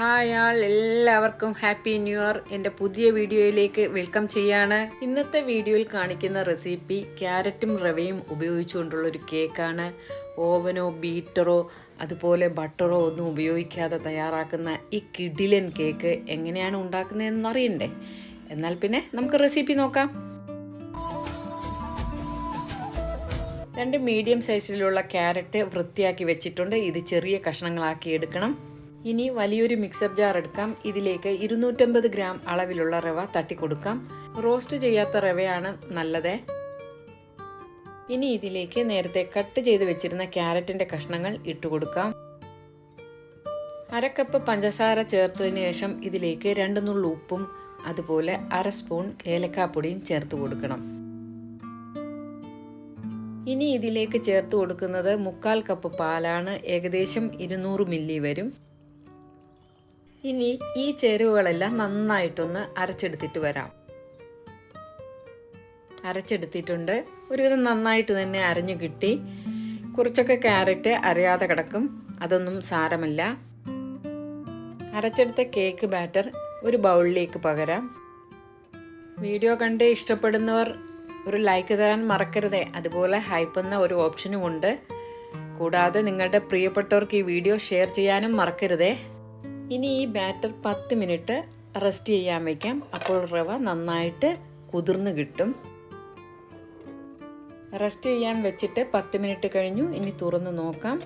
Hi ആൾ എല്ലാവർക്കും happy new year. എന്റെ പുതിയ വീഡിയോയിലേക്ക് വെൽക്കം ചെയ്യാണ്. ഇന്നത്തെ വീഡിയോയിൽ കാണിക്കുന്ന റെസിപ്പി ക്യാരറ്റും റവയും ഉപയോഗിച്ചുകൊണ്ടുള്ള ഒരു കേക്കാണ്. ഓവനോ ബീറ്ററോ അതുപോലെ ബട്ടറോ ഒന്നും ഉപയോഗിക്കാതെ തയ്യാറാക്കുന്ന ഈ കിഡിലൻ കേക്ക് എങ്ങനെയാണ് ഉണ്ടാക്കുന്നതെന്ന് അറിയണ്ടേ? എന്നാൽ പിന്നെ നമുക്ക് റെസിപ്പി നോക്കാം. രണ്ട് മീഡിയം സൈസിലുള്ള ക്യാരറ്റ് വൃത്തിയാക്കി വെച്ചിട്ടുണ്ട്. ഇത് ചെറിയ കഷ്ണങ്ങളാക്കി എടുക്കണം. ഇനി വലിയൊരു മിക്സർ ജാർ എടുക്കാം. ഇതിലേക്ക് ഇരുന്നൂറ്റമ്പത് ഗ്രാം അളവിലുള്ള റവ തട്ടിക്കൊടുക്കാം. റോസ്റ്റ് ചെയ്യാത്ത റവയാണ് നല്ലത്. ഇനി ഇതിലേക്ക് നേരത്തെ കട്ട് ചെയ്ത് വെച്ചിരുന്ന ക്യാരറ്റിന്റെ കഷ്ണങ്ങൾ ഇട്ടുകൊടുക്കാം അരക്കപ്പ് പഞ്ചസാര ചേർത്തതിന് ശേഷം ഇതിലേക്ക് രണ്ട് നുള്ളു ഉപ്പും അതുപോലെ അര സ്പൂൺ ഏലക്കാപ്പൊടിയും ചേർത്ത് കൊടുക്കണം. ഇനി ഇതിലേക്ക് ചേർത്ത് കൊടുക്കുന്നത് മുക്കാൽ കപ്പ് പാലാണ്. ഏകദേശം ഇരുന്നൂറ് മില്ലി വരും. ഇനി ഈ ചേരുവകളെല്ലാം നന്നായിട്ടൊന്ന് അരച്ചെടുത്തിട്ട് വരാം. അരച്ചെടുത്തിട്ടുണ്ട്. ഒരുവിധം നന്നായിട്ട് തന്നെ അരഞ്ഞു കിട്ടി. കുറച്ചൊക്കെ ക്യാരറ്റ് അറിയാതെ കിടക്കും. അതൊന്നും സാരമല്ല. അരച്ചെടുത്ത കേക്ക് ബാറ്റർ ഒരു ബൗളിലേക്ക് പകരാം. വീഡിയോ കണ്ട് ഇഷ്ടപ്പെടുന്നവർ ഒരു ലൈക്ക് തരാൻ മറക്കരുതേ. അതുപോലെ ഹൈപ്പ് എന്ന ഒരു ഓപ്ഷനും ഉണ്ട്. കൂടാതെ നിങ്ങളുടെ പ്രിയപ്പെട്ടവർക്ക് ഈ വീഡിയോ ഷെയർ ചെയ്യാനും മറക്കരുതേ. ഇനി ഈ ബാറ്റർ പത്ത് മിനിറ്റ് റെസ്റ്റ് ചെയ്യാൻ വയ്ക്കാം അപ്പോൾ റവ നന്നായിട്ട് കുതിർന്ന് കിട്ടും. റെസ്റ്റ് ചെയ്യാൻ വെച്ചിട്ട് പത്ത് മിനിറ്റ് കഴിഞ്ഞു. ഇനി തുറന്ന് നോക്കാം.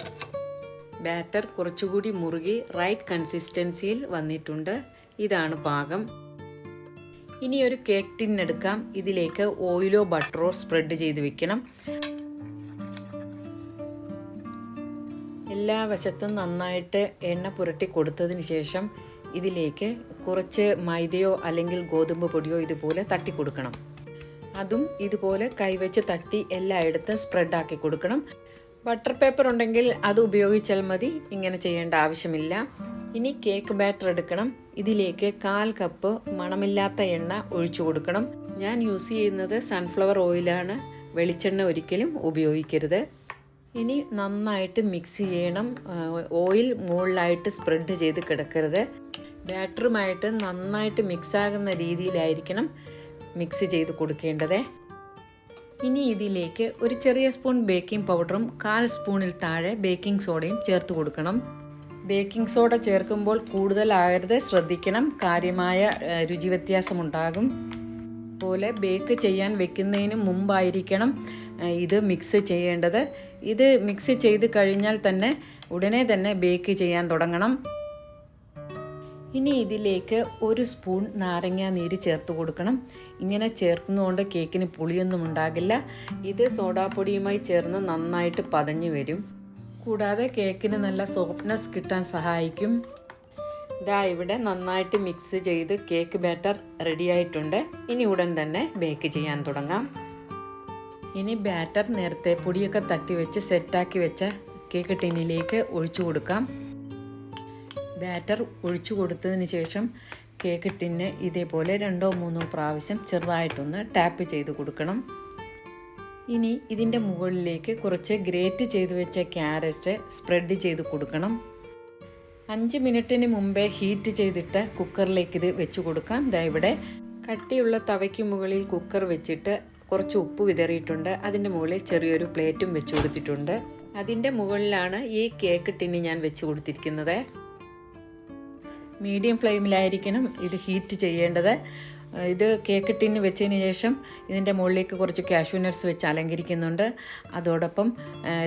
ബാറ്റർ കുറച്ചുകൂടി മുറുകി റൈറ്റ് കൺസിസ്റ്റൻസിയിൽ വന്നിട്ടുണ്ട്. ഇതാണ് പാകം. ഇനി ഒരു കേക്ക് ടിൻ എടുക്കാം. ഇതിലേക്ക് ഓയിലോ ബട്ടറോ സ്പ്രെഡ് ചെയ്ത് വെക്കണം. എല്ലാ വശത്തും നന്നായിട്ട് എണ്ണ പുരട്ടി കൊടുത്തതിന് ശേഷം ഇതിലേക്ക് കുറച്ച് മൈദയോ അല്ലെങ്കിൽ ഗോതമ്പ് പൊടിയോ ഇതുപോലെ തട്ടി കൊടുക്കണം. അതും ഇതുപോലെ കൈവച്ച് തട്ടി എല്ലായിടത്തും സ്പ്രെഡ് ആക്കി കൊടുക്കണം. ബട്ടർ പേപ്പർ ഉണ്ടെങ്കിൽ അത് ഉപയോഗിച്ചാൽ മതി ഇങ്ങനെ ചെയ്യേണ്ട ആവശ്യമില്ല. ഇനി കേക്ക് ബാറ്റർ എടുക്കണം. ഇതിലേക്ക് കാൽ കപ്പ് മണമില്ലാത്ത എണ്ണ ഒഴിച്ചു കൊടുക്കണം. ഞാൻ യൂസ് ചെയ്യുന്നത് സൺഫ്ലവർ ഓയിലാണ് വെളിച്ചെണ്ണ ഒരിക്കലും ഉപയോഗിക്കരുത്. ഇനി നന്നായിട്ട് മിക്സ് ചെയ്യണം. ഓയിൽ മുകളിലായിട്ട് സ്പ്രെഡ് ചെയ്ത് കിടക്കരുത്. ബാറ്ററുമായിട്ട് നന്നായിട്ട് മിക്സാകുന്ന രീതിയിലായിരിക്കണം മിക്സ് ചെയ്ത് കൊടുക്കേണ്ടത്. ഇനി ഇതിലേക്ക് ഒരു ചെറിയ സ്പൂൺ ബേക്കിംഗ് പൗഡറും കാൽ സ്പൂണിൽ താഴെ ബേക്കിംഗ് സോഡയും ചേർത്ത് കൊടുക്കണം. ബേക്കിംഗ് സോഡ ചേർക്കുമ്പോൾ കൂടുതലാകരുത് ശ്രദ്ധിക്കണം. കാര്യമായ രുചി വ്യത്യാസമുണ്ടാകും. പോലെ ബേക്ക് ചെയ്യാൻ വെക്കുന്നതിന് മുമ്പായിരിക്കണം. ഇത് മിക്സ് ചെയ്യേണ്ടത്. ഇത് മിക്സ് ചെയ്ത് കഴിഞ്ഞാൽ തന്നെ ഉടനെ തന്നെ ബേക്ക് ചെയ്യാൻ തുടങ്ങണം. ഇനി ഇതിലേക്ക് ഒരു സ്പൂൺ നാരങ്ങ നീര് ചേർത്ത് കൊടുക്കണം. ഇങ്ങനെ ചേർക്കുന്നതുകൊണ്ട് കേക്കിന് പുളിയൊന്നും ഉണ്ടാകില്ല. ഇത് സോഡാപ്പൊടിയുമായി ചേർന്ന് നന്നായിട്ട് പതഞ്ഞു വരും. കൂടാതെ കേക്കിന് നല്ല സോഫ്റ്റ്നെസ് കിട്ടാൻ സഹായിക്കും. ഇതാ ഇവിടെ നന്നായിട്ട് മിക്സ് ചെയ്ത് കേക്ക് ബാറ്റർ റെഡിയായിട്ടുണ്ട് ഇനി ഉടൻ തന്നെ ബേക്ക് ചെയ്യാൻ തുടങ്ങാം. ഇനി ബാറ്റർ നേരത്തെ പൊടിയൊക്കെ തട്ടി വെച്ച് സെറ്റാക്കി വെച്ച കേക്ക് ടിന്നിലേക്ക് ഒഴിച്ചു കൊടുക്കാം. ബാറ്റർ ഒഴിച്ചു കൊടുത്തതിന് ശേഷം കേക്ക് ടിന്ന് ഇതേപോലെ രണ്ടോ മൂന്നോ പ്രാവശ്യം ചെറുതായിട്ടൊന്ന് ടാപ്പ് ചെയ്ത് കൊടുക്കണം. ഇനി ഇതിന്റെ മുകളിലേക്ക് കുറച്ച് ഗ്രേറ്റ് ചെയ്ത് വെച്ച ക്യാരറ്റ് സ്പ്രെഡ് ചെയ്ത് കൊടുക്കണം. അഞ്ച് മിനിറ്റിന് മുമ്പേ ഹീറ്റ് ചെയ്തിട്ട് കുക്കറിലേക്ക് ഇത് വെച്ച് കൊടുക്കാം. ഇതാ ഇവിടെ കട്ടിയുള്ള തവയ്ക്ക് മുകളിൽ കുക്കർ വെച്ചിട്ട് കുറച്ച് ഉപ്പ് വിതറിയിട്ടുണ്ട്. അതിന്റെ മുകളിൽ ചെറിയൊരു പ്ലേറ്റും വെച്ച് കൊടുത്തിട്ടുണ്ട്. അതിന്റെ മുകളിലാണ് ഈ കേക്ക് ടിന്നി ഞാൻ വെച്ച് കൊടുത്തിരിക്കുന്നത്. മീഡിയം ഫ്ലെയിമിലായിരിക്കണം ഇത് ഹീറ്റ് ചെയ്യേണ്ടത്. ഇത് കേക്ക് ടിന്ന് വെച്ചതിന് ശേഷം ഇതിന്റെ മുകളിലേക്ക് കുറച്ച് കാഷ്യൂ വെച്ച് അലങ്കരിക്കുന്നുണ്ട്. അതോടൊപ്പം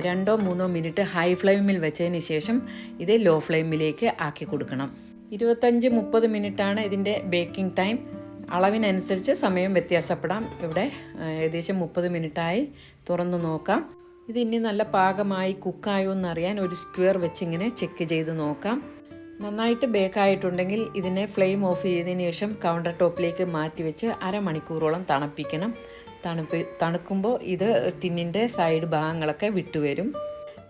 രണ്ടോ മൂന്നോ മിനിറ്റ് ഹൈ ഫ്ലെയിമിൽ വെച്ചതിന് ശേഷം ഇത് ലോ ഫ്ലെയിമിലേക്ക് ആക്കി കൊടുക്കണം. ഇരുപത്തഞ്ച് മുപ്പത് മിനിറ്റാണ് ഇതിന്റെ ബേക്കിംഗ് ടൈം. അളവിനനുസരിച്ച് സമയം വ്യത്യാസപ്പെടാം. ഇവിടെ ഏകദേശം മുപ്പത് മിനിറ്റായി തുറന്ന് നോക്കാം. ഇത് ഇനി നല്ല പാകമായി കുക്കായോ എന്നറിയാൻ ഒരു സ്ക്വയർ വെച്ച് ഇങ്ങനെ ചെക്ക് ചെയ്ത് നോക്കാം. നന്നായിട്ട് ബേക്കായിട്ടുണ്ടെങ്കിൽ ഇതിനെ ഫ്ലെയിം ഓഫ് ചെയ്തതിന് ശേഷം കൗണ്ടർ ടോപ്പിലേക്ക് മാറ്റി വെച്ച് അരമണിക്കൂറോളം തണുപ്പിക്കണം. തണുപ്പ് തണുക്കുമ്പോൾ ഇത് ടിന്നിന്റെ സൈഡ് ഭാഗങ്ങളൊക്കെ വിട്ടുവരും.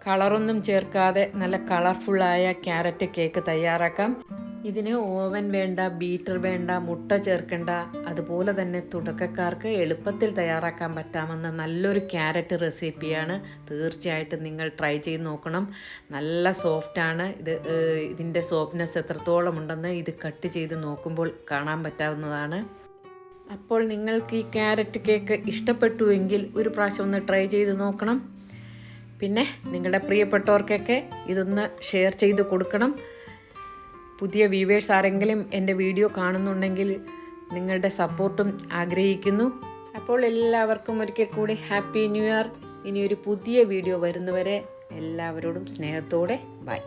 കളറൊന്നും ചേർക്കാതെ നല്ല കളർഫുള്ളായ ക്യാരറ്റ് കേക്ക് തയ്യാറാക്കാം. ഇതിന് ഓവൻ വേണ്ട ബീറ്റർ വേണ്ട മുട്ട ചേർക്കേണ്ട അതുപോലെ തന്നെ തുടക്കക്കാർക്ക് എളുപ്പത്തിൽ തയ്യാറാക്കാൻ പറ്റാമെന്ന നല്ലൊരു ക്യാരറ്റ് റെസിപ്പിയാണ്. തീർച്ചയായിട്ടും നിങ്ങൾ ട്രൈ ചെയ്ത് നോക്കണം. നല്ല സോഫ്റ്റാണ് ഇത് ഇതിന്റെ സോഫ്റ്റ്നെസ് എത്രത്തോളം ഉണ്ടെന്ന് ഇത് കട്ട് ചെയ്ത് നോക്കുമ്പോൾ കാണാൻ പറ്റാവുന്നതാണ്. അപ്പോൾ നിങ്ങൾക്ക് ഈ ക്യാരറ്റ് കേക്ക് ഇഷ്ടപ്പെട്ടുവെങ്കിൽ ഒരു പ്രാവശ്യം ഒന്ന് ട്രൈ ചെയ്ത് നോക്കണം. പിന്നെ നിങ്ങളുടെ പ്രിയപ്പെട്ടവർക്കൊക്കെ ഇതൊന്ന് ഷെയർ ചെയ്ത് കൊടുക്കണം. പുതിയ വ്യൂവേഴ്സ് ആരെങ്കിലും എന്റെ വീഡിയോ കാണുന്നുണ്ടെങ്കിൽ നിങ്ങളുടെ സപ്പോർട്ടും ആഗ്രഹിക്കുന്നു. അപ്പോൾ എല്ലാവർക്കും ഒരിക്കൽ കൂടി ഹാപ്പി ന്യൂ ഇയർ. ഇനി ഒരു പുതിയ വീഡിയോ വരുന്നവരെ എല്ലാവരോടും സ്നേഹത്തോടെ ബൈ.